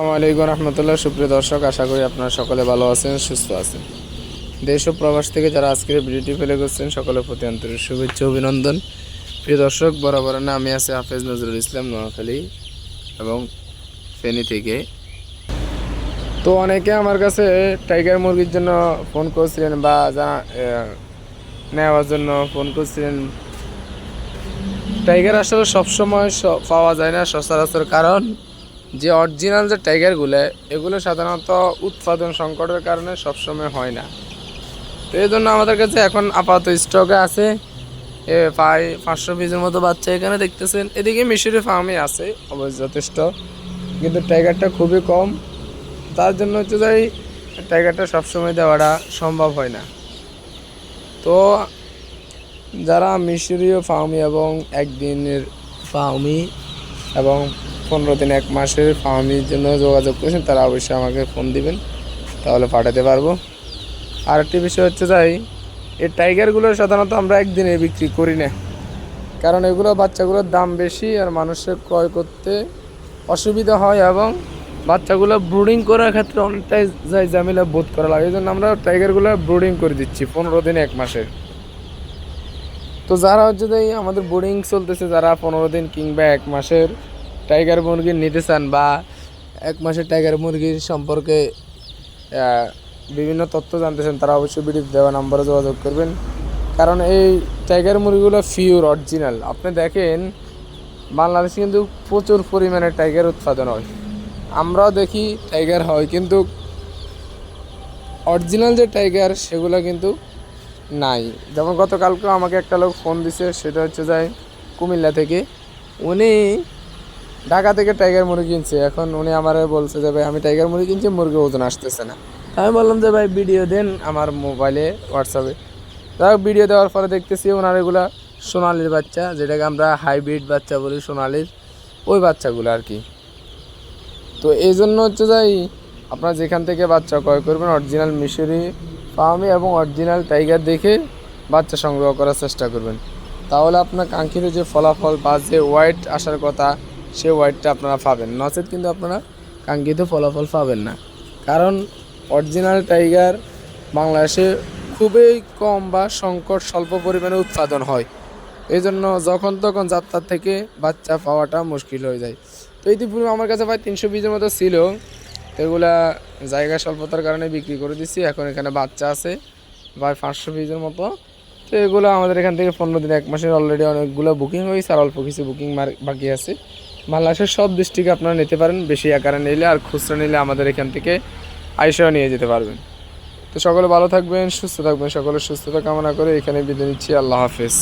আসসালামু আলাইকুম রহমতুল্লাহ, সুপ্রিয় দর্শক, আশা করি আপনারা সকলে ভালো আছেন, সুস্থ আছেন। দেশ ও প্রবাস থেকে যারা আজকের ভিডিওটি ফেলে করছেন সকলের প্রতি আন্তরিক শুভেচ্ছা অভিনন্দন। প্রিয় দর্শক, বরাবর না, আমি আছি হাফেজ নজরুল ইসলাম, নোয়াখালী এবং ফেনী থেকে। তো অনেকে আমার কাছে টাইগার মুরগির জন্য ফোন করছিলেন বা জানা নেওয়ার জন্য ফোন করছিলেন। টাইগার আসলে সবসময় পাওয়া যায় না, সচরাচর কারণ যে অরিজিনাল যে টাইগারগুলো এগুলো সাধারণত উৎপাদন সংকটের কারণে সবসময় হয় না। তো এই জন্য আমাদের কাছে এখন আপাতত স্টকে আছে। এ প্রায় পাঁচশো পিসের মতো বাচ্চা এখানে দেখতেছেন। এদিকে মিশরি ফার্মে আছে অবশ্য যথেষ্ট, কিন্তু টাইগারটা খুবই কম। তার জন্য হচ্ছে যাই টাইগারটা সবসময় দেওয়াটা সম্ভব হয় না। তো যারা মিশরীয় ফার্মি এবং একদিনের ফার্মি এবং পনেরো দিন, এক মাসের ফার্মির জন্য যোগাযোগ করেছেন, তারা অবশ্যই আমাকে ফোন দিবেন, তাহলে পাঠাতে পারব। আর একটি বিষয় হচ্ছে যাই এই টাইগারগুলো সাধারণত আমরা একদিনে বিক্রি করি না। কারণ এগুলো বাচ্চাগুলোর দাম বেশি আর মানুষের ক্রয় করতে অসুবিধা হয় এবং বাচ্চাগুলো ব্রুডিং করার ক্ষেত্রে অনেকটাই ঝামেলা বোধ করা লাগে। এই জন্য আমরা টাইগারগুলো ব্রুডিং করে দিচ্ছি, পনেরো দিন, এক মাসের। তো যারা হচ্ছে যে আমাদের বোর্ডিং চলতেছে, যারা পনেরো দিন কিংবা এক মাসের টাইগার মুরগি নিতে চান বা এক মাসের টাইগার মুরগির সম্পর্কে বিভিন্ন তথ্য জানতে চান, তারা অবশ্যই ভিডিও দেওয়া নাম্বারে যোগাযোগ করবেন। কারণ এই টাইগার মুরগিগুলো ফিওর অরিজিনাল আপনি দেখেন, বাংলাদেশে কিন্তু প্রচুর পরিমাণে টাইগার উৎপাদন হয়। আমরাও দেখি টাইগার হয়, কিন্তু অরিজিনাল যে টাইগার সেগুলো কিন্তু নাই। যেমন গতকালকে আমাকে একটা লোক ফোন দিছে, সেটা হচ্ছে যায় কুমিল্লা থেকে। উনি ঢাকা থেকে টাইগার মুরগি কিনছে। এখন উনি আমার বলছে যে, ভাই, আমি টাইগার মুরগি কিনছি মুরগি ওজন আসতেছে না। আমি বললাম যে, ভাই ভিডিও দেন আমার মোবাইলে হোয়াটসঅ্যাপে যাই ভিডিও দেওয়ার পরে দেখতেছি ওনার এগুলা সোনালির বাচ্চা, যেটাকে আমরা হাইব্রিড বাচ্চা বলি সোনালির, ওই বাচ্চাগুলো আর কি। তো এই জন্য হচ্ছে যাই আপনারা যেখান থেকে বাচ্চা ক্রয় করবেন অরিজিনাল মিশরি ফার্মি এবং অরিজিনাল টাইগার দেখে বাচ্চা সংগ্রহ করার চেষ্টা করবেন। তাহলে আপনার কাঙ্ক্ষিত যে ফলাফল বা যে হোয়াইট আসার কথা, সে হোয়াইটটা আপনারা পাবেন। নচেত কিন্তু আপনারা কাঙ্ক্ষিত ফলাফল পাবেন না। কারণ অরিজিনাল টাইগার বাংলাদেশে খুবই কম বা সংকট স্বল্প পরিমাণে উৎপাদন হয়। এই জন্য যখন তখন যাত্রার থেকে বাচ্চা পাওয়াটা মুশকিল হয়ে যায়। তো ইতিপূর্বে আমার কাছে প্রায় তিনশো পিসের মতো ছিল। এগুলা জায়গা স্বল্পতার কারণে বিক্রি করে দিচ্ছি এখন এখানে বাচ্চা আছে, প্রায় পাঁচশো পিসের মতো। তো এগুলো আমাদের এখান থেকে পনেরো দিন এক মাসের অলরেডি অনেকগুলো বুকিং হয়েছে আর অল্প কিছু বুকিং বাকি আছে। বাংলাদেশের সব ডিস্ট্রিক্টে আপনারা নিতে পারেন, বেশি আকারে নিলে আর খুচরা নিলে আমাদের এখান থেকে আইসাও নিয়ে যেতে পারবেন। তো সকলে ভালো থাকবেন, সুস্থ থাকবেন সকলে সুস্থতা কামনা করে এখানে বিদায় নিচ্ছি। আল্লাহ হাফেজ।